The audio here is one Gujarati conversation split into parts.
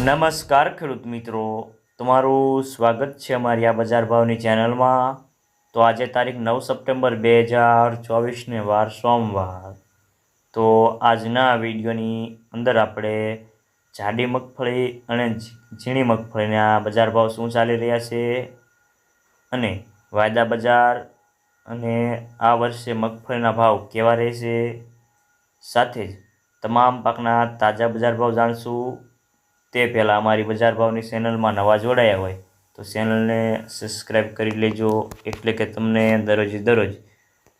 નમસ્કાર ખેડૂત મિત્રો. તમારું સ્વાગત છે અમારી આ બજાર ભાવની ચેનલમાં. તો આજે તારીખ નવ સપ્ટેમ્બર બે હજાર ચોવીસને વાર સોમવાર. તો આજના વિડીયોની અંદર આપણે જાડી મગફળી અને ઝીણી મગફળીના બજાર ભાવ શું ચાલી રહ્યા છે અને વાયદા બજાર અને આ વર્ષે મગફળીના ભાવ કેવા રહેશે સાથે જ તમામ પાકના તાજા બજાર ભાવ જાણશું. તે પહેલાં અમારી બજાર ભાવની ચેનલમાં નવા જોડાયા હોય, તો ચેનલને સબસ્ક્રાઈબ કરી લેજો. એટલે કે તમને દરરોજ દરરોજ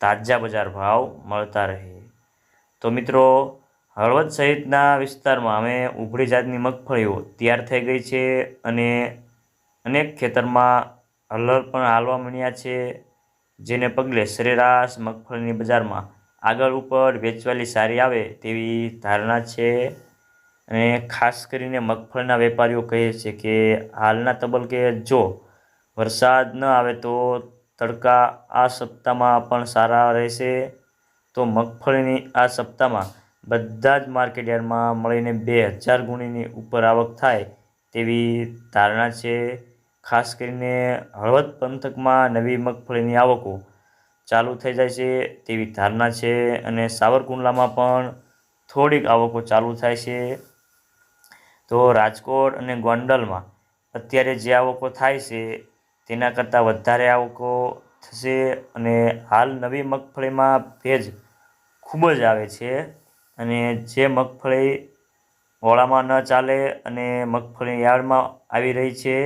તાજા બજાર ભાવ મળતા રહે. તો મિત્રો, હળવદ સહિતના વિસ્તારમાં અમે ઉભળી જાતની મગફળીઓ તૈયાર થઈ ગઈ છે અને અનેક ખેતરમાં હલર પણ હાલવા મળ્યા છે, જેને પગલે સરેરાશ મગફળીની બજારમાં આગળ ઉપર વેચવાલી સારી આવે તેવી ધારણા છે. અને ખાસ કરીને મગફળીના વેપારીઓ કહે છે કે હાલના તબલકે જો વરસાદ ન આવે તો તડકા આ સપ્તાહમાં પણ સારા રહેશે. તો મગફળીની આ સપ્તાહમાં બધા જ માર્કેટ યાર્ડમાં મળીને બે હજાર ગુણીની ઉપર આવક થાય તેવી ધારણા છે. ખાસ કરીને હળવદ પંથકમાં નવી મગફળીની આવકો ચાલુ થઈ જાય છે તેવી ધારણા છે અને સાવરકુંડલામાં પણ થોડીક આવકો ચાલુ થાય છે. તો રાજકોટ અને ગોંડલમાં અત્યારે જે આવકો થાય છે, તેના કરતાં વધારે આવકો થશે અને હાલ નવી મગફળીમાં ભેજ ખૂબ જ આવે છે અને જે મગફળી ઓળામાં ન ચાલે અને મગફળી યાર્ડમાં આવી રહી છે,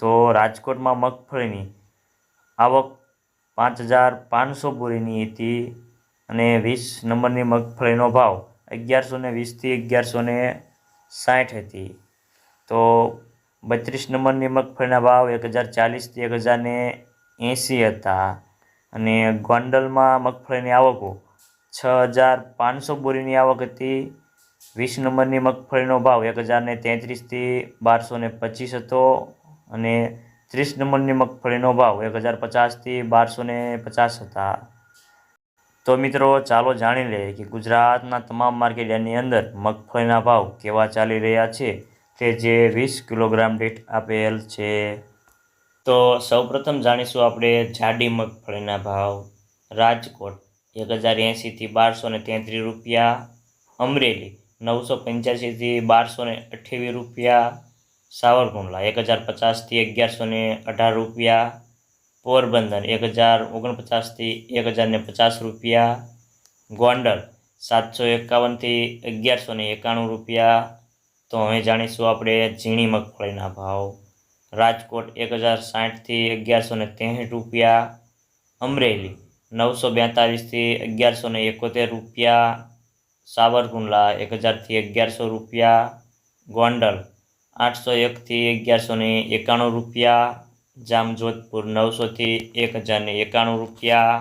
તો રાજકોટમાં મગફળીની આવક પાંચ હજાર પાંચસો બોરીની હતી અને વીસ નંબરની મગફળીનો ભાવ અગિયારસો ને વીસથી અગિયારસો ને સાઠ હતી. તો બત્રીસ નંબરની મગફળીના ભાવ એક હજાર ચાલીસથી એક હજાર ને એંસી હતા. અને ગોંડલમાં મગફળીની આવકો છ હજાર પાંચસો બોરીની આવક હતી. વીસ નંબરની મગફળીનો ભાવ એક હજારને તેત્રીસથી બારસો ને પચીસ હતો. અને ત્રીસ નંબરની મગફળીનો ભાવ એક હજાર પચાસથી બારસો ને પચાસ હતા. તો મિત્રો, ચાલો જાણી લઈએ કે ગુજરાતના તમામ માર્કેટ યાર્ડની અંદર મગફળીના ભાવ કેવા ચાલી રહ્યા છે તે જે વીસ કિલોગ્રામ દીઠ આપેલ છે. તો સૌપ્રથમ જાણીશું આપણે જાડી મગફળીના ભાવ. રાજકોટ એક હજાર એંશીથી બારસો ને તેત્રીસ રૂપિયા. અમરેલી નવસો પંચ્યાસીથી બારસો ને અઠ્યાવીસ રૂપિયા. સાવરકુંડલા એક હજાર પચાસથી અગિયારસો ને અઢાર રૂપિયા. પોરબંદર, એક હજાર ઓગણપચાસથી એક હજાર ને પચાસ રૂપિયા. ગોંડલ, સાતસો એકાવનથી અગિયારસો ને એકાણું રૂપિયા. તો હવે જાણીશું આપણે ઝીણી મગફળીના ભાવ. રાજકોટ, એક હજાર સાઠથી અગિયારસો ને ત્રેસઠ રૂપિયા. અમરેલી, નવસો બેતાલીસથી અગિયારસો ને એકોતેર રૂપિયા. સાવરકુંડલા, એક હજારથી અગિયારસો રૂપિયા. ગોંડલ, આઠસો એકથી અગિયારસો ને એકાણું રૂપિયા. જામજોધપુર નવસોથી એક હજારને એકાણું રૂપિયા